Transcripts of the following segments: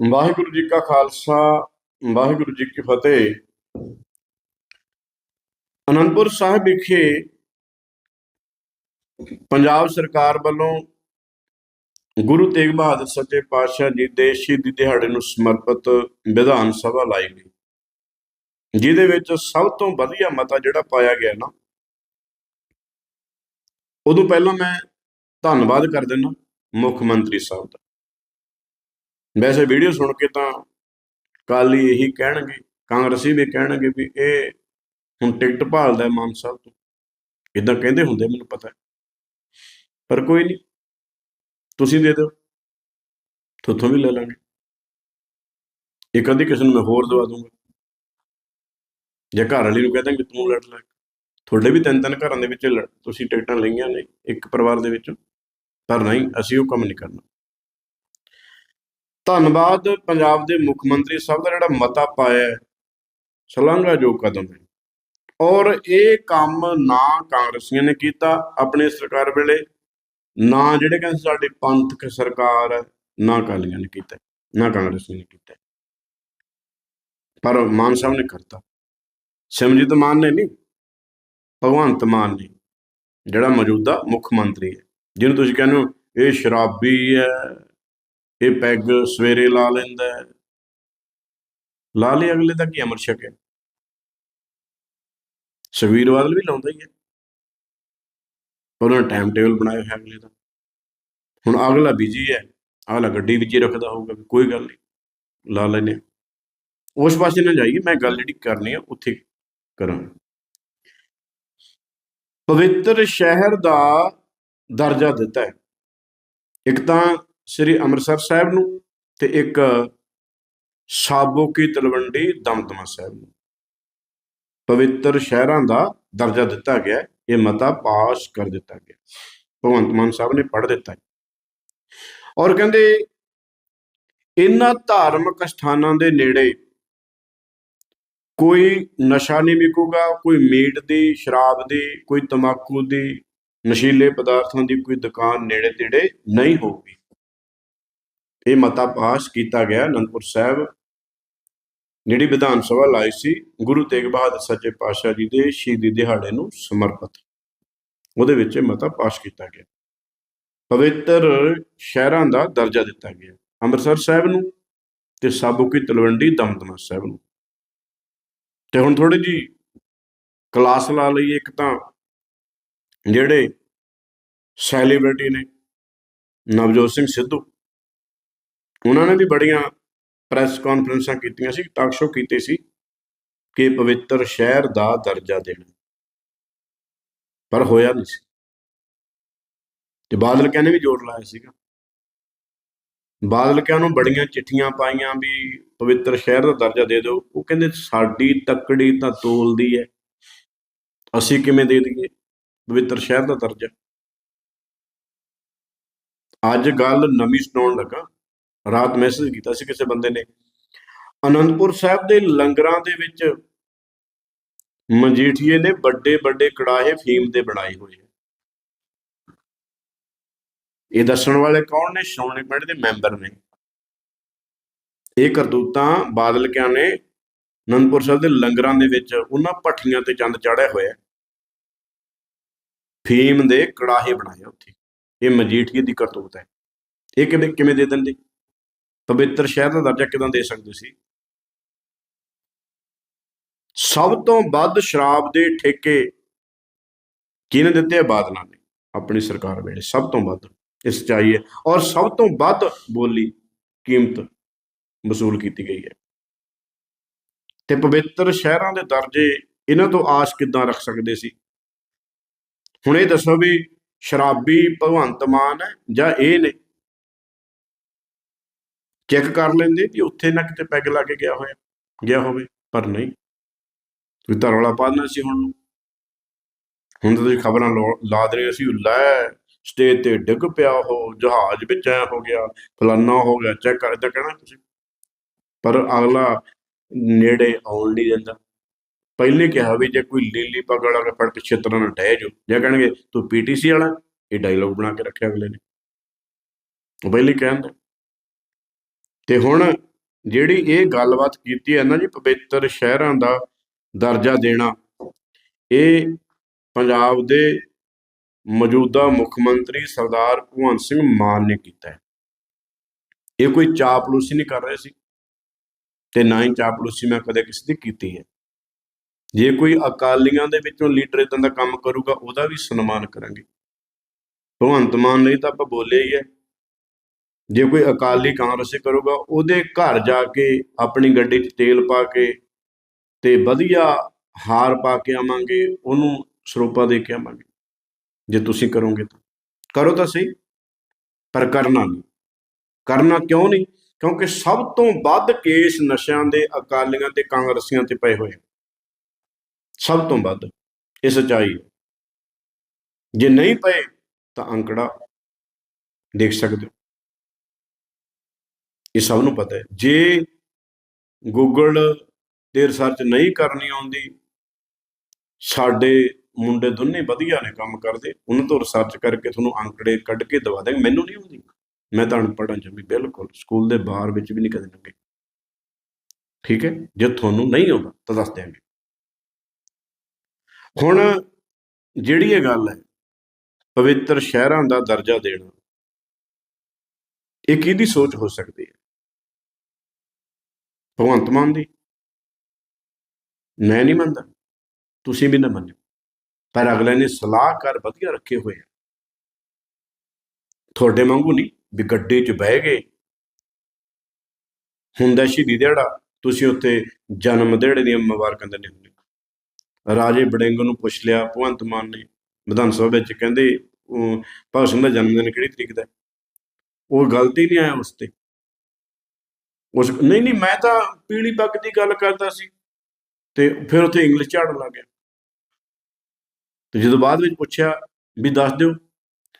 ਵਾਹਿਗੁਰੂ ਜੀ ਕਾ ਖਾਲਸਾ, ਵਾਹਿਗੁਰੂ ਜੀ ਕੀ ਫਤਿਹ। ਅਨੰਦਪੁਰ ਸਾਹਿਬ ਵਿਖੇ ਪੰਜਾਬ ਸਰਕਾਰ ਵੱਲੋਂ ਗੁਰੂ ਤੇਗ ਬਹਾਦਰ ਸੱਚੇ ਪਾਤਸ਼ਾਹ ਜੀ ਦੇ ਸ਼ਹੀਦੀ ਦਿਹਾੜੇ ਨੂੰ ਸਮਰਪਿਤ ਵਿਧਾਨ ਸਭਾ ਲਾਈ ਗਈ। ਜਿਹਦੇ ਵਿੱਚ ਸਭ ਤੋਂ ਵਧੀਆ ਮਤਾ ਜਿਹੜਾ ਪਾਇਆ ਗਿਆ ਨਾ, ਉਦੋਂ ਪਹਿਲਾਂ ਮੈਂ ਧੰਨਵਾਦ ਕਰ ਦਿੰਦਾ ਮੁੱਖ ਮੰਤਰੀ ਸਾਹਿਬ ਦਾ। ਵੈਸੇ ਵੀਡੀਓ ਸੁਣ ਕੇ ਤਾਂ ਕਾਲੀ ਇਹੀ ਕਹਿਣਗੇ, ਕਾਂਗਰਸੀ ਵੀ ਕਹਿਣਗੇ ਵੀ ਇਹ ਹੁਣ ਟਿਕਟ ਭਾਲਦਾ ਹੈ ਮਾਨ ਸਾਹਿਬ ਤੋਂ। ਇਦਾਂ ਕਹਿੰਦੇ ਹੁੰਦੇ ਮੈਨੂੰ ਪਤਾ ਹੈ। ਪਰ ਕੋਈ ਨਹੀਂ, ਤੁਸੀਂ ਦੇ ਦਿਓ। ਤੁਹਾਥੋਂ ਵੀ ਲੈ ਲਾਂਗੇ। ਇੱਕ ਅੱਧੀ ਕਿਸੇ ਨੂੰ ਮੈਂ ਹੋਰ ਦਵਾ ਦੂੰਗਾ। ਜੇ ਘਰ ਵਾਲੀ ਨੂੰ ਕਹਿੰਦਾ ਕਿ ਤੂੰ ਲੜ ਲੈ। ਤੁਹਾਡੇ ਵੀ ਤਿੰਨ ਤਿੰਨ ਘਰਾਂ ਦੇ ਵਿੱਚ ਲੜ- ਤੁਸੀਂ ਟਿਕਟਾਂ ਲਈਆਂ ਨੇ ਇੱਕ ਪਰਿਵਾਰ ਦੇ ਵਿੱਚੋਂ। ਪਰ ਨਹੀਂ, ਅਸੀਂ ਉਹ ਕੰਮ ਨਹੀਂ ਕਰਨਾ। ਧੰਨਵਾਦ ਪੰਜਾਬ ਦੇ ਮੁੱਖ ਮੰਤਰੀ ਸਾਹਿਬ ਦਾ ਜਿਹੜਾ ਮਤਾ ਪਾਇਆ ਹੈ, ਸ਼ਲਾਘਾ ਜੋ ਕਦਮ ਹੈ। ਔਰ ਇਹ ਕੰਮ ਨਾ ਕਾਂਗਰਸੀਆਂ ਨੇ ਕੀਤਾ ਆਪਣੇ ਸਰਕਾਰ ਵੇਲੇ ਨਾ ਜਿਹੜੇ ਕਹਿੰਦੇ ਸਾਡੀ ਪੰਥਕ ਸਰਕਾਰ ਹੈ ਨਾ ਅਕਾਲੀਆਂ ਨੇ ਕੀਤਾ ਨਾ ਕਾਂਗਰਸੀਆਂ ਨੇ ਕੀਤਾ। ਪਰ ਮਾਨ ਸਾਹਿਬ ਨੇ ਕਰਤਾ। ਸਿਮਰਜੀਤ ਮਾਨ ਨੇ ਨਹੀਂ ਭਗਵੰਤ ਮਾਨ ਨੇ ਜਿਹੜਾ ਮੌਜੂਦਾ ਮੁੱਖ ਮੰਤਰੀ ਹੈ ਜਿਹਨੂੰ ਤੁਸੀਂ ਕਹਿੰਦੇ ਹੋ ਇਹ ਸ਼ਰਾਬੀ ਹੈ ਇਹ ਪੈਗ ਸਵੇਰੇ ਲਾ ਲੈਂਦਾ ਹੈ। ਲਾ ਲਈ ਅਗਲੇ ਦਾ ਕੀ ਅਮਰ ਛਕਿਆ? ਸੁਖਬੀਰ ਬਾਦਲ ਵੀ ਲਾਉਂਦਾ ਹੀ ਹੈ। ਉਹਨਾਂ ਨੇ ਟਾਈਮ ਟੇਬਲ ਬਣਾਇਆ ਹੋਇਆ ਅਗਲੇ ਦਾ। ਹੁਣ ਅਗਲਾ ਬਿਜ਼ੀ ਹੈ। ਅਗਲਾ ਗੱਡੀ ਵਿੱਚ ਹੀ ਰੱਖਦਾ ਹੋਊਗਾ ਵੀ ਕੋਈ ਗੱਲ ਨਹੀਂ, ਲਾ ਲੈਨੇ ਹਾਂ। ਉਸ ਪਾਸੇ ਨਾ ਜਾਈਏ, ਮੈਂ ਗੱਲ ਜਿਹੜੀ ਕਰਨੀ ਆ, ਉੱਥੇ ਕਰਾਂ ਪਵਿੱਤਰ ਸ਼ਹਿਰ ਦਾ ਦਰਜਾ ਦਿੱਤਾ ਹੈ। ਇੱਕ ਤਾਂ ਸ੍ਰੀ ਅੰਮ੍ਰਿਤਸਰ ਸਾਹਿਬ ਨੂੰ ਤੇ ਇੱਕ ਸਾਬੋ ਕੀ ਤਲਵੰਡੀ ਦਮਦਮਾ ਸਾਹਿਬ ਨੂੰ। ਪਵਿੱਤਰ ਸ਼ਹਿਰਾਂ ਦਾ ਦਰਜਾ ਦਿੱਤਾ ਗਿਆ ਇਹ ਮਤਾ ਪਾਸ ਕਰ ਦਿੱਤਾ ਗਿਆ ਭਗਵੰਤ ਮਾਨ ਸਾਹਿਬ ਨੇ ਪੜ੍ਹ ਦਿੱਤਾ ਔਰ ਕਹਿੰਦੇ ਇਹਨਾਂ ਧਾਰਮਿਕ ਸਥਾਨਾਂ ਦੇ ਨੇੜੇ ਕੋਈ ਨਸ਼ਾ ਨਹੀਂ ਵਿਕੂਗਾ, ਕੋਈ ਮੀਟ ਦੀ, ਸ਼ਰਾਬ ਦੀ, ਕੋਈ ਤਮਾਕੂ ਦੀ, ਨਸ਼ੀਲੇ ਪਦਾਰਥਾਂ ਦੀ ਕੋਈ ਦੁਕਾਨ ਨੇੜੇ ਤੇੜੇ ਨਹੀਂ ਹੋਊਗੀ। ਇਹ ਮਤਾ ਪਾਸ ਕੀਤਾ ਗਿਆ। ਅਨੰਦਪੁਰ ਸਾਹਿਬ ਜਿਹੜੀ ਵਿਧਾਨ ਸਭਾ ਲਾਈ ਸੀ। ਗੁਰੂ ਤੇਗ ਬਹਾਦਰ ਸੱਚੇ ਪਾਤਸ਼ਾਹ ਜੀ ਦੇ ਸ਼ਹੀਦੀ ਦਿਹਾੜੇ ਨੂੰ ਸਮਰਪਿਤ। ਉਹਦੇ ਵਿੱਚ ਇਹ ਮਤਾ ਪਾਸ ਕੀਤਾ ਗਿਆ। ਪਵਿੱਤਰ ਸ਼ਹਿਰਾਂ ਦਾ ਦਰਜਾ ਦਿੱਤਾ ਗਿਆ। ਅੰਮ੍ਰਿਤਸਰ ਸਾਹਿਬ ਨੂੰ ਤੇ ਸਾਬੋ ਕੀ ਤਲਵੰਡੀ ਦਮਦਮਾ ਸਾਹਿਬ ਨੂੰ। ਤੇ ਹੁਣ ਥੋੜੀ ਜੀ ਕਲਾਸ ਲਾ ਲਈਏ ਇੱਕ ਤਾਂ ਜਿਹੜੇ ਸੈਲੀਬ੍ਰਿਟੀ ਨੇ, ਨਵਜੋਤ ਸਿੰਘ ਸਿੱਧੂ। ਉਹਨਾਂ ਨੇ ਵੀ ਬੜੀਆਂ ਪ੍ਰੈਸ ਕਾਨਫਰੰਸਾਂ ਕੀਤੀਆਂ ਸੀ ਟਾਕ ਸ਼ੋਅ ਕੀਤੇ ਸੀ ਕਿ ਪਵਿੱਤਰ ਸ਼ਹਿਰ ਦਾ ਦਰਜਾ ਦੇਣਾ। ਪਰ ਹੋਇਆ ਨਹੀਂ ਸੀ। ਤੇ ਬਾਦਲ ਕਹਿੰਦੇ ਵੀ ਜੋਰ ਲਾਇਆ ਸੀਗਾ। ਬਾਦਲ ਕਹਿੰਦੇ ਨੂੰ ਬੜੀਆਂ ਚਿੱਠੀਆਂ ਪਾਈਆਂ ਵੀ ਪਵਿੱਤਰ ਸ਼ਹਿਰ ਦਾ ਦਰਜਾ ਦੇ ਦਿਓ। ਉਹ ਕਹਿੰਦੇ ਸਾਡੀ ਤੱਕੜੀ ਤਾਂ ਤੋਲਦੀ ਹੈ ਅਸੀਂ ਕਿਵੇਂ ਦੇ ਦਈਏ? ਪਵਿੱਤਰ ਸ਼ਹਿਰ ਦਾ ਦਰਜਾ। ਅੱਜ ਗੱਲ ਨਵੀਂ ਸੁਣਾਉਣ ਲੱਗਾ। ਰਾਤ ਮੈਸੇਜ ਕੀਤਾ ਸੀ ਕਿਸੇ ਬੰਦੇ ਨੇ। ਅਨੰਦਪੁਰ ਸਾਹਿਬ ਦੇ ਲੰਗਰਾਂ ਦੇ ਵਿੱਚ ਮਜੀਠੀਏ ਨੇ ਵੱਡੇ ਵੱਡੇ ਕੜਾਹੇ ਫੀਮ ਦੇ ਬਣਾਏ ਹੋਏ ਆ। ਇਹ ਦੱਸਣ ਵਾਲੇ ਕੌਣ ਨੇ? ਸ਼੍ਰੋਮਣੀ ਕਮੇਟੀ ਦੇ ਮੈਂਬਰ ਨੇ। ਇਹ ਕਰਤੂਤਾਂ ਬਾਦਲ ਕਿਆਂ ਨੇ? ਅਨੰਦਪੁਰ ਸਾਹਿਬ ਦੇ ਲੰਗਰਾਂ ਦੇ ਵਿੱਚ ਉਹਨਾਂ ਭੱਠੀਆਂ ਤੇ ਚੰਦ ਚਾੜਿਆ ਹੋਇਆ। ਫੀਮ ਦੇ ਕੜਾਹੇ ਬਣਾਏ ਉੱਥੇ। ਇਹ ਮਜੀਠੀਏ ਦੀ ਕਰਤੂਤ ਹੈ। ਇਹ ਕਿਵੇਂ ਕਿਵੇਂ ਦੇ ਦਿੰਦੇ? ਪਵਿੱਤਰ ਸ਼ਹਿਰ ਦਾ ਦਰਜਾ ਕਿਦਾਂ ਦੇ ਸਕਦੇ ਸੀ? ਸਭ ਤੋਂ ਵੱਧ ਸ਼ਰਾਬ ਦੇ ਠੇਕੇ ਕਿਹਨੇ ਦਿੱਤੇ ਬਾਦਲਾਂ ਨੇ, ਆਪਣੀ ਸਰਕਾਰ ਵੇਲੇ ਸਭ ਤੋਂ ਵੱਧ ਇਹ ਸੱਚਾਈ ਹੈ। ਔਰ ਸਭ ਤੋਂ ਵੱਧ ਬੋਲੀ ਕੀਮਤ ਵਸੂਲ ਕੀਤੀ ਗਈ ਹੈ। ਤੇ ਪਵਿੱਤਰ ਸ਼ਹਿਰਾਂ ਦੇ ਦਰਜੇ ਇਹਨਾਂ ਤੋਂ ਆਸ ਕਿੱਦਾਂ ਰੱਖ ਸਕਦੇ ਸੀ? ਹੁਣ ਇਹ ਦੱਸੋ ਵੀ ਸ਼ਰਾਬੀ ਭਗਵੰਤ ਮਾਨ ਹੈ ਜਾਂ ਇਹ ਨੇ ਚੈੱਕ ਕਰ ਲੈਂਦੇ ਵੀ ਉੱਥੇ ਨਾ ਕਿਤੇ ਪੈਗ ਲਾ ਕੇ ਗਿਆ ਹੋਇਆ, ਗਿਆ ਹੋਵੇ, ਪਰ ਨਹੀਂ। ਕੋਈ ਤਾਂ ਰੌਲਾ ਪਾਦਨਾ ਸੀ ਹੁਣ ਹੁਣ ਤਾਂ ਤੁਸੀਂ ਖਬਰਾਂ ਲਾ ਦੇ ਰਹੇ ਸੀ, ਲੈ, ਸਟੇਜ ਤੇ ਡਿੱਗ ਪਿਆ ਉਹ, ਜਹਾਜ਼ ਵਿੱਚ ਐ ਹੋ ਗਿਆ, ਫਲਾਨਾ ਹੋ ਗਿਆ, ਚੈੱਕ ਕਰ ਇਦਾਂ ਕਹਿਣਾ ਤੁਸੀਂ। ਪਰ ਅਗਲਾ ਨੇੜੇ ਆਉਣ ਨਹੀਂ ਦਿੰਦਾ। ਪਹਿਲੇ ਕਿਹਾ ਵੀ ਜੇ ਕੋਈ ਲੀਲੀ ਪਗੜ ਆ ਕੇ ਫੜ ਕੇ ਛਿੱਤਰਾਂ ਨਾਲ ਡਹਿ ਜੋ ਜਾਂ ਕਹਿਣਗੇ, ਤੂੰ ਪੀਟੀਸੀ ਵਾਲਾ? ਇਹ ਡਾਇਲੌਗ ਬਣਾ ਕੇ ਰੱਖਿਆ ਅਗਲੇ ਨੇ। ਉਹ ਪਹਿਲੇ ਕਹਿੰਦਾ ਤੇ ਹੁਣ ਜਿਹੜੀ ਇਹ ਗੱਲਬਾਤ ਕੀਤੀ ਹੈ ਨਾ ਜੀ ਪਵਿੱਤਰ ਸ਼ਹਿਰਾਂ ਦਾ ਦਰਜਾ ਦੇਣਾ ਇਹ ਪੰਜਾਬ ਦੇ ਮੌਜੂਦਾ ਮੁੱਖ ਮੰਤਰੀ ਸਰਦਾਰ ਭਗਵੰਤ ਸਿੰਘ ਮਾਨ ਨੇ ਕੀਤਾ ਹੈ। ਇਹ ਕੋਈ ਚਾਪਲੂਸੀ ਨਹੀਂ ਕਰ ਰਹੇ ਸੀ ਤੇ ਨਾ ਹੀ ਚਾਪਲੂਸੀ ਮੈਂ ਕਦੇ ਕਿਸੇ ਦੀ ਕੀਤੀ ਹੈ। ਜੇ ਕੋਈ ਅਕਾਲੀਆਂ ਦੇ ਵਿੱਚੋਂ ਲੀਡਰ ਇਦਾਂ ਦਾ ਕੰਮ ਕਰੂਗਾ ਉਹਦਾ ਵੀ ਸਨਮਾਨ ਕਰਾਂਗੇ। ਭਗਵੰਤ ਮਾਨ ਨਹੀਂ ਤਾਂ ਆਪਾਂ ਬੋਲੇ ਹੀ ਹੈ ਜੇ ਕੋਈ ਅਕਾਲੀ ਕਾਂਗਰਸੀ ਕਰੂਗਾ, ਉਹਦੇ ਘਰ ਜਾ ਕੇ ਆਪਣੀ ਗੱਡੀ 'ਚ ਤੇਲ ਪਾ ਕੇ ਤੇ ਵਧੀਆ ਹਾਰ ਪਾ ਕੇ ਆਵਾਂਗੇ, ਉਹਨੂੰ ਸਰੋਪਾ ਦੇ ਕੇ ਆਵਾਂਗੇ। ਜੇ ਤੁਸੀਂ ਕਰੋਗੇ ਤਾਂ। ਕਰੋ ਤਾਂ ਸਹੀ, ਪਰ ਕਰਨਾ ਨਹੀਂ। ਕਰਨਾ ਕਿਉਂ ਨਹੀਂ? ਕਿਉਂਕਿ ਸਭ ਤੋਂ ਵੱਧ ਕੇਸ ਨਸ਼ਿਆਂ ਦੇ, ਅਕਾਲੀਆਂ ਤੇ ਕਾਂਗਰਸੀਆਂ ਤੇ ਪਏ ਹੋਏ ਸਭ ਤੋਂ ਵੱਧ, ਇਹ ਸੱਚਾਈ ਜੇ ਨਹੀਂ ਪਏ, ਤਾਂ ਅੰਕੜਾ ਦੇਖ ਸਕਦੇ ਹੋ। ਇਹ ਸਭ ਨੂੰ ਪਤਾ ਹੈ। ਜੇ ਗੂਗਲ ਤੇ ਰਿਸਰਚ ਨਹੀਂ ਕਰਨੀ ਆਉਂਦੀ, ਸਾਡੇ ਮੁੰਡੇ ਦੋਨੇ ਵਧੀਆ ਨੇ ਕੰਮ ਕਰਦੇ, ਉਹਨਾਂ ਤੋਂ ਰਿਸਰਚ ਕਰਕੇ ਤੁਹਾਨੂੰ ਅੰਕੜੇ ਕੱਢ ਕੇ ਦਵਾ ਦਾਂਗੇ ਮੈਨੂੰ ਨਹੀਂ ਆਉਂਦੀ। ਮੈਂ ਤਾਂ ਅਨਪੜ੍ਹਾਂ ਚ ਵੀ ਬਿਲਕੁਲ। ਸਕੂਲ ਦੇ ਬਾਹਰ ਵਿੱਚ ਵੀ ਨਹੀਂ ਕਦੇ ਲੰਘੇ ਠੀਕ ਹੈ? ਜੇ ਤੁਹਾਨੂੰ ਨਹੀਂ ਆਉਂਦਾ ਤਾਂ ਦੱਸ ਦਿਆਂਗੇ। ਹੁਣ ਜਿਹੜੀ ਇਹ ਗੱਲ ਹੈ, ਪਵਿੱਤਰ ਸ਼ਹਿਰਾਂ ਦਾ ਦਰਜਾ ਦੇਣਾ, ਇਹ ਕਿਹਦੀ ਸੋਚ ਹੋ ਸਕਦੀ ਹੈ? ਭਗਵੰਤ ਮਾਨ ਦੀ? ਮੈਂ ਨਹੀਂ ਮੰਨਦਾ। ਤੁਸੀਂ ਵੀ ਨਾ ਮੰਨੋ ਪਰ ਅਗਲੇ ਨੇ ਸਲਾਹਕਾਰ ਵਧੀਆ ਰੱਖੇ ਹੋਏ ਆ। ਤੁਹਾਡੇ ਵਾਂਗੂ ਨਹੀਂ, ਵੀ ਗੱਡੇ 'ਚ ਬਹਿ ਗਏ। ਹੁੰਦਾ ਸ਼ਹੀਦੀ ਦਿਹਾੜਾ, ਤੁਸੀਂ ਉੱਥੇ ਜਨਮ ਦਿਹਾੜੇ ਦੀਆਂ ਮੁਬਾਰਕਾਂ ਦਿੰਦੇ ਹੁੰਦੇ ਰਾਜੇ ਬੜਿੰਗ ਨੂੰ ਪੁੱਛ ਲਿਆ, ਭਗਵੰਤ ਮਾਨ ਨੇ ਵਿਧਾਨ ਸਭਾ ਵਿੱਚ ਕਹਿੰਦੇ ਉਹ ਭਗਤ ਸਿੰਘ ਦਾ ਜਨਮ ਦਿਨ ਕਿਹੜੀ ਤਰੀਕ ਦਾ ਹੈ? ਉਹ ਗਲਤੀ ਨਹੀਂ ਆਇਆ ਉਸ ਤੇ। ਉਸ ਨਹੀਂ ਨਹੀਂ, ਮੈਂ ਤਾਂ ਪੀਲੀ ਪੱਗ ਦੀ ਗੱਲ ਕਰਦਾ ਸੀ ਤੇ ਫਿਰ ਉੱਥੇ ਇੰਗਲਿਸ਼ ਝਾੜਨ ਲੱਗ ਗਿਆ। ਤੇ ਜਦੋਂ ਬਾਅਦ ਵਿੱਚ ਪੁੱਛਿਆ ਵੀ ਦੱਸ ਦਿਓ।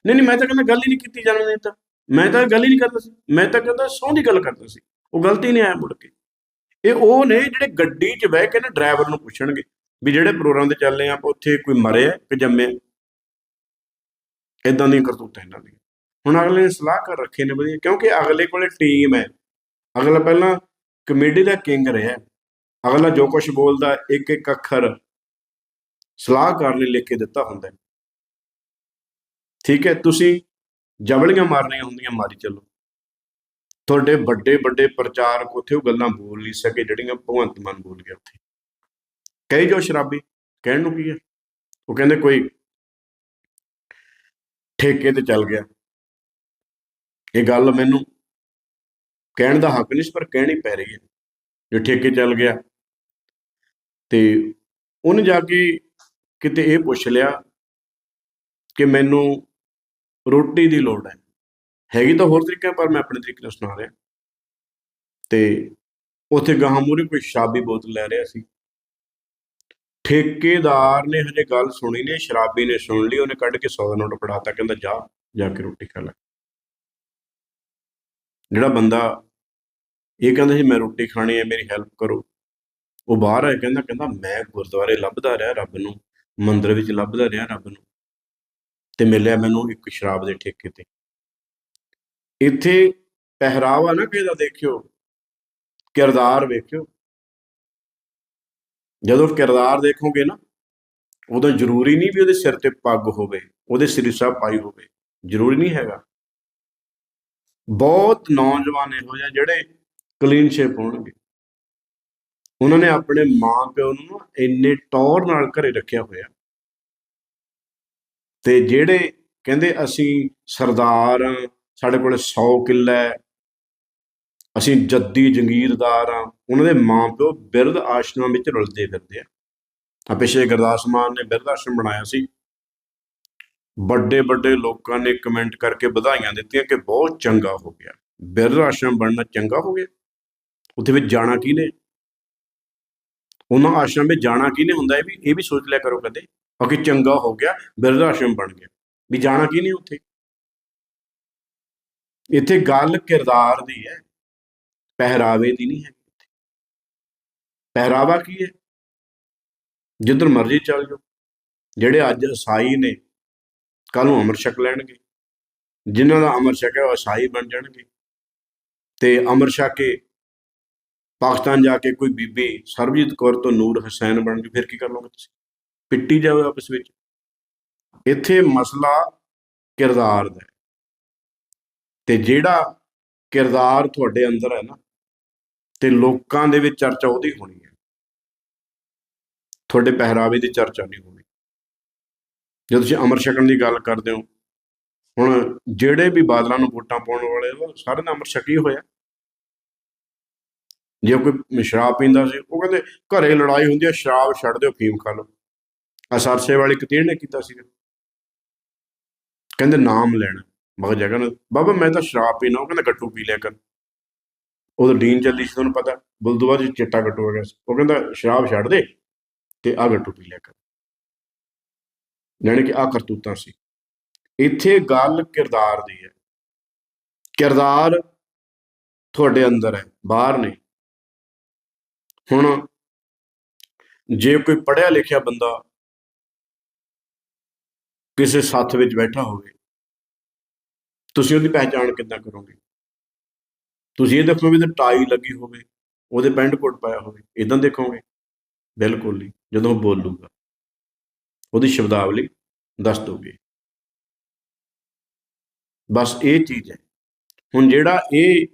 ਨਹੀਂ ਨਹੀਂ, ਮੈਂ ਤਾਂ ਕਹਿੰਦਾ ਗੱਲ ਹੀ ਨਹੀਂ ਕੀਤੀ ਜਾਣ ਦਿਨ ਤਾਂ। ਮੈਂ ਤਾਂ ਗੱਲ ਹੀ ਨਹੀਂ ਕਰਦਾ ਸੀ। ਮੈਂ ਤਾਂ ਕਹਿੰਦਾ ਸਹੁੰ ਦੀ ਗੱਲ ਕਰਦਾ ਸੀ। ਉਹ ਗਲਤੀ ਨਹੀਂ ਆਇਆ ਮੁੜ ਕੇ। ਇਹ ਉਹ ਨੇ ਜਿਹੜੇ ਗੱਡੀ 'ਚ ਬਹਿ ਕੇ ਨਾ ਡਰਾਈਵਰ ਨੂੰ ਪੁੱਛਣਗੇ ਵੀ ਜਿਹੜੇ ਪ੍ਰੋਗਰਾਮ ਤੇ ਚੱਲੇ ਆ ਆਪਾਂ, ਉੱਥੇ ਕੋਈ ਮਰਿਆ ਕਿ ਜੰਮਿਆ ਇਦਾਂ ਦੀਆਂ ਕਰਤੂਤਾਂ ਇਹਨਾਂ ਦੀਆਂ। ਹੁਣ ਅਗਲੇ ਨੇ ਸਲਾਹ ਕਰ ਰੱਖੇ ਨੇ ਵਧੀਆ, ਕਿਉਂਕਿ ਅਗਲੇ ਕੋਲੇ ਟੀਮ ਹੈ। ਅਗਲਾ ਪਹਿਲਾਂ ਕਮੇਡੀ ਦਾ ਕਿੰਗ ਰਿਹਾ। ਅਗਲਾ ਜੋ ਕੁਝ ਬੋਲਦਾ ਇੱਕ ਇੱਕ ਅੱਖਰ ਸਲਾਹਕਾਰ ਨੇ ਲਿਖ ਕੇ ਦਿੱਤਾ ਹੁੰਦਾ ਠੀਕ ਹੈ, ਤੁਸੀਂ ਜਬਲੀਆਂ ਮਾਰਨੀਆਂ ਹੁੰਦੀਆਂ, ਮਾਰੀ ਚੱਲੋ। ਤੁਹਾਡੇ ਵੱਡੇ ਵੱਡੇ ਪ੍ਰਚਾਰਕ ਉੱਥੇ ਉਹ ਗੱਲਾਂ ਬੋਲ ਨਹੀਂ ਸਕੇ, ਜਿਹੜੀਆਂ ਭਗਵੰਤ ਮਾਨ ਬੋਲ ਗਿਆ ਉੱਥੇ। ਕਹੀ ਜੋ ਸ਼ਰਾਬੀ, ਕਹਿਣ ਨੂੰ ਕੀ ਹੈ? ਉਹ ਕਹਿੰਦੇ ਕੋਈ ਠੇਕੇ ਤੇ ਚੱਲ ਗਿਆ। ਇਹ ਗੱਲ ਮੈਨੂੰ ਕਹਿਣ ਦਾ ਹੱਕ ਨਹੀਂ ਸੀ, ਪਰ ਕਹਿਣੀ ਪੈ ਰਹੀ ਹੈ। ਜੇ ਠੇਕੇ ਚੱਲ ਗਿਆ ਤੇ ਉਹਨੇ ਜਾ ਕੇ ਕਿਤੇ ਇਹ ਪੁੱਛ ਲਿਆ ਕਿ ਮੈਨੂੰ ਰੋਟੀ ਦੀ ਲੋੜ ਹੈ। ਹੈਗੀ ਤਾਂ ਹੋਰ ਤਰੀਕਾ ਪਰ ਮੈਂ ਆਪਣੇ ਤਰੀਕੇ ਨਾਲ ਸੁਣਾ ਰਿਹਾ। ਤੇ ਉੱਥੇ ਗਾਹਾਂ ਮੂਹਰੇ ਕੋਈ ਸ਼ਰਾਬੀ ਬੋਤਲ ਲੈ ਰਿਹਾ ਸੀ। ਠੇਕੇਦਾਰ ਨੇ ਹਜੇ ਗੱਲ ਸੁਣੀ ਨਹੀਂ, ਸ਼ਰਾਬੀ ਨੇ ਸੁਣ ਲਈ, ਉਹਨੇ ਕੱਢ ਕੇ 100 ਦਾ ਨੋਟ ਫੜਾਤਾ, ਕਹਿੰਦਾ ਜਾ ਜਾ ਕੇ ਰੋਟੀ ਖਾ ਲੈ। ਜਿਹੜਾ ਬੰਦਾ ਇਹ ਕਹਿੰਦਾ ਸੀ, ਮੈਂ ਰੋਟੀ ਖਾਣੀ ਹੈ, ਮੇਰੀ ਹੈਲਪ ਕਰੋ। ਉਹ ਬਾਹਰ ਆਇਆ, ਕਹਿੰਦਾ ਕਹਿੰਦਾ, ਮੈਂ ਗੁਰਦੁਆਰੇ ਲੱਭਦਾ ਰਿਹਾ ਰੱਬ ਨੂੰ, ਮੰਦਰ ਵਿੱਚ ਲੱਭਦਾ ਰਿਹਾ ਰੱਬ ਨੂੰ ਤੇ ਮਿਲਿਆ ਮੈਨੂੰ ਇੱਕ ਸ਼ਰਾਬ ਦੇ ਠੇਕੇ ਤੇ। ਇੱਥੇ ਪਹਿਰਾਵਾ ਨਾ ਕਿਸੇ ਦਾ ਦੇਖਿਓ, ਕਿਰਦਾਰ ਵੇਖਿਓ। ਜਦੋਂ ਕਿਰਦਾਰ ਦੇਖੋਗੇ ਨਾ, ਉਦੋਂ ਜ਼ਰੂਰੀ ਨਹੀਂ ਵੀ ਉਹਦੇ ਸਿਰ ਤੇ ਪੱਗ ਹੋਵੇ, ਉਹਦੇ ਸਿਰ ਸਾਹਿਬ ਪਾਈ ਹੋਵੇ, ਜ਼ਰੂਰੀ ਨਹੀਂ ਹੈਗਾ। ਬਹੁਤ ਨੌਜਵਾਨ ਇਹੋ ਜਿਹੇ ਜਿਹੜੇ ਕਲੀਨ ਸ਼ੇਪ ਹੋਣਗੇ। ਉਹਨਾਂ ਨੇ ਆਪਣੇ ਮਾਂ ਪਿਓ ਨੂੰ ਨਾ ਇੰਨੇ ਟੌਰ ਨਾਲ ਘਰੇ ਰੱਖਿਆ ਹੋਇਆ। ਤੇ ਜਿਹੜੇ ਕਹਿੰਦੇ ਅਸੀਂ ਸਰਦਾਰ ਹਾਂ ਸਾਡੇ ਕੋਲ 100 ਕਿੱਲਾ ਹੈ, ਅਸੀਂ ਜੱਦੀ ਜੰਗੀਰਦਾਰ ਹਾਂ ਉਹਨਾਂ ਦੇ ਮਾਂ ਪਿਓ ਬਿਰਧ ਆਸ਼ਰਮਾਂ ਵਿੱਚ ਰੁਲਦੇ ਫਿਰਦੇ ਆ। ਆ ਪਿਛਲੇ ਗੁਰਦਾਸ ਮਾਨ ਨੇ ਬਿਰਧ ਆਸ਼ਰਮ ਬਣਾਇਆ ਸੀ। ਵੱਡੇ ਵੱਡੇ ਲੋਕਾਂ ਨੇ ਕਮੈਂਟ ਕਰਕੇ ਵਧਾਈਆਂ ਦਿੱਤੀਆਂ ਕਿ ਬਹੁਤ ਚੰਗਾ ਹੋ ਗਿਆ। ਬਿਰਧ ਆਸ਼ਰਮ ਬਣਨਾ ਚੰਗਾ ਹੋ ਗਿਆ। ਉੱਥੇ ਵਿੱਚ ਜਾਣਾ ਕਿਹਨੇ? ਉਹਨਾਂ ਆਸ਼ਰਮ ਵਿੱਚ ਜਾਣਾ ਕਿਹਨੇ ਹੁੰਦਾ ਇਹ ਵੀ ਇਹ ਵੀ ਸੋਚ ਲਿਆ ਕਰੋ ਕਦੇ ਕਿ ਚੰਗਾ ਹੋ ਗਿਆ, ਬਿਰਧ ਆਸ਼ਰਮ ਬਣ ਗਿਆ। ਵੀ ਜਾਣਾ ਕਿਹਨੇ ਉੱਥੇ? ਇੱਥੇ ਗੱਲ ਕਿਰਦਾਰ ਦੀ ਹੈ। ਪਹਿਰਾਵੇ ਦੀ ਨਹੀਂ ਹੈ ਪਹਿਰਾਵਾ ਕੀ ਹੈ? ਜਿੱਧਰ ਮਰਜ਼ੀ ਚੱਲ ਜਾਓ। ਜਿਹੜੇ ਅੱਜ ਈਸਾਈ ਨੇ ਕੱਲ ਨੂੰ ਅਮਰ ਛਕ ਲੈਣਗੇ। ਜਿਨ੍ਹਾਂ ਦਾ ਅਮਰ ਛਕ ਹੈ ਉਹ ਈਸਾਈ ਬਣ ਜਾਣਗੇ। ਤੇ ਅਮਰ ਛਕ ਕੇ ਪਾਕਿਸਤਾਨ ਜਾ ਕੇ ਕੋਈ ਬੀਬੀ ਸਰਬਜੀਤ ਕੌਰ ਤੋਂ ਨੂਰ ਹੁਸੈਨ ਬਣ ਜੂ ਫਿਰ ਕੀ ਕਰ ਲਓਗੇ ਤੁਸੀਂ? ਪਿੱਟੀ ਜਾਓ ਆਪਸ ਵਿੱਚ। ਇੱਥੇ ਮਸਲਾ ਕਿਰਦਾਰ ਦਾ। ਤੇ ਜਿਹੜਾ ਕਿਰਦਾਰ ਤੁਹਾਡੇ ਅੰਦਰ ਹੈ ਨਾ ਤੇ ਲੋਕਾਂ ਦੇ ਵਿੱਚ ਚਰਚਾ ਉਹਦੀ ਹੋਣੀ ਹੈ। ਤੁਹਾਡੇ ਪਹਿਰਾਵੇ ਦੀ ਚਰਚਾ ਨਹੀਂ ਹੋਣੀ। ਜੇ ਤੁਸੀਂ ਅਮਰ ਛਕਣ ਦੀ ਗੱਲ ਕਰਦੇ ਹੋ, ਹੁਣ ਜਿਹੜੇ ਵੀ ਬਾਦਲਾਂ ਨੂੰ ਵੋਟਾਂ ਪਾਉਣ ਵਾਲੇ ਉਹ ਸਾਰੇ ਨੇ ਅਮਰ ਛਕੀ ਹੋਇਆ। ਜੇ ਕੋਈ ਸ਼ਰਾਬ ਪੀਂਦਾ ਸੀ, ਉਹ ਕਹਿੰਦੇ ਘਰੇ ਲੜਾਈ ਹੁੰਦੀ ਹੈ ਸ਼ਰਾਬ ਛੱਡ ਦਿਓ ਫੀਮ ਖਾ ਲਓ। ਆ ਸਰਸੇ ਵਾਲੀ ਕਤੀੜ ਨੇ ਕੀਤਾ ਸੀ ਕਹਿੰਦੇ ਨਾਮ ਲੈਣਾ। ਮਗਰ ਜਗਨ, ਬਾਬਾ ਮੈਂ ਤਾਂ ਸ਼ਰਾਬ ਪੀਣਾ ਉਹ ਕਹਿੰਦਾ ਗੱਟੂ ਪੀ ਲਿਆ ਕਰ। ਉਹਦਾ ਡੀਨ ਚੱਲਦੀ ਸੀ, ਤੁਹਾਨੂੰ ਪਤਾ। ਬੁਲਦੁਆ ਜੀ ਚਿੱਟਾ ਗੱਟੂ ਹੋ ਗਿਆ ਸੀ। ਉਹ ਕਹਿੰਦਾ ਸ਼ਰਾਬ ਛੱਡ ਦੇ ਤੇ ਆ ਗੱਟੂ ਪੀ ਲਿਆ ਕਰ। ਜਾਣੀ ਕਿ ਆ ਕਰਤੂਤਾਂ ਸੀ। ਇੱਥੇ ਗੱਲ ਕਿਰਦਾਰ ਦੀ ਹੈ। ਕਿਰਦਾਰ ਤੁਹਾਡੇ ਅੰਦਰ ਹੈ, ਬਾਹਰ ਨਹੀਂ। ਹੁਣ ਜੇ ਕੋਈ ਪੜ੍ਹਿਆ ਲਿਖਿਆ ਬੰਦਾ ਕਿਸੇ ਸਾਥ ਵਿੱਚ ਬੈਠਾ ਹੋਵੇ, ਤੁਸੀਂ ਉਹਦੀ ਪਹਿਚਾਣ ਕਿੱਦਾਂ ਕਰੋਗੇ? ਤੁਸੀਂ ਇਹ ਦੇਖੋ ਵੀ ਤੇ ਟਾਈ ਲੱਗੀ ਹੋਵੇ, ਉਹਦੇ ਪੈਂਟ ਕੋਟ ਪਾਇਆ ਹੋਵੇ ਇਦਾਂ ਦੇਖੋਗੇ? ਬਿਲਕੁਲ ਨਹੀਂ, ਜਦੋਂ ਬੋਲੂਗਾ। ਉਹਦੀ ਸ਼ਬਦਾਵਲੀ ਦੱਸ ਦੋਗੇ ਬਸ ਇਹ ਚੀਜ਼ ਹੈ। ਹੁਣ ਜਿਹੜਾ ਇਹ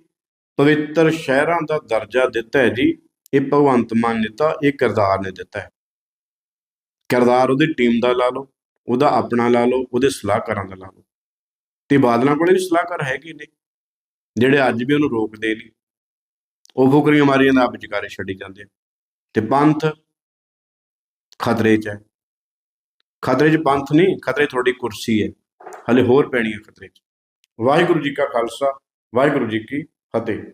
ਪਵਿੱਤਰ ਸ਼ਹਿਰਾਂ ਦਾ ਦਰਜਾ ਦਿੱਤਾ ਹੈ ਜੀ, ਇਹ ਭਗਵੰਤ ਮਾਨ ਨੇ ਦਿੱਤਾ ਇਹ ਕਿਰਦਾਰ ਨੇ ਦਿੱਤਾ ਹੈ। ਕਿਰਦਾਰ ਉਹਦੀ ਟੀਮ ਦਾ ਲਾ ਲਓ, ਉਹਦਾ ਆਪਣਾ ਲਾ ਲਓ, ਉਹਦੇ ਸਲਾਹਕਾਰਾਂ ਦਾ ਲਾ ਲਓ। ਤੇ ਬਾਦਲਾਂ ਕੋਲੇ ਵੀ ਸਲਾਹਕਾਰ ਹੈਗੇ ਨੇ, ਜਿਹੜੇ ਅੱਜ ਵੀ ਉਹਨੂੰ ਰੋਕਦੇ ਨਹੀਂ ਉਹ ਫੁਕਰੀਆਂ ਮਾਰੀਆਂ ਦਾ ਆਪ ਵਿਚਾਰੇ ਛੱਡੀ ਜਾਂਦੇ ਆ। ਤੇ ਪੰਥ ਖਤਰੇ 'ਚ ਹੈ। ਖਤਰੇ 'ਚ ਪੰਥ ਨਹੀਂ, ਖਤਰੇ 'ਚ ਤੁਹਾਡੀ ਕੁਰਸੀ ਹੈ। ਹਲੇ ਹੋਰ ਪੈਣੀ ਹੈ ਖਤਰੇ 'ਚ। ਵਾਹਿਗੁਰੂ ਜੀ ਕਾ ਖਾਲਸਾ, ਵਾਹਿਗੁਰੂ ਜੀ ਕੀ ਫਤਿਹ।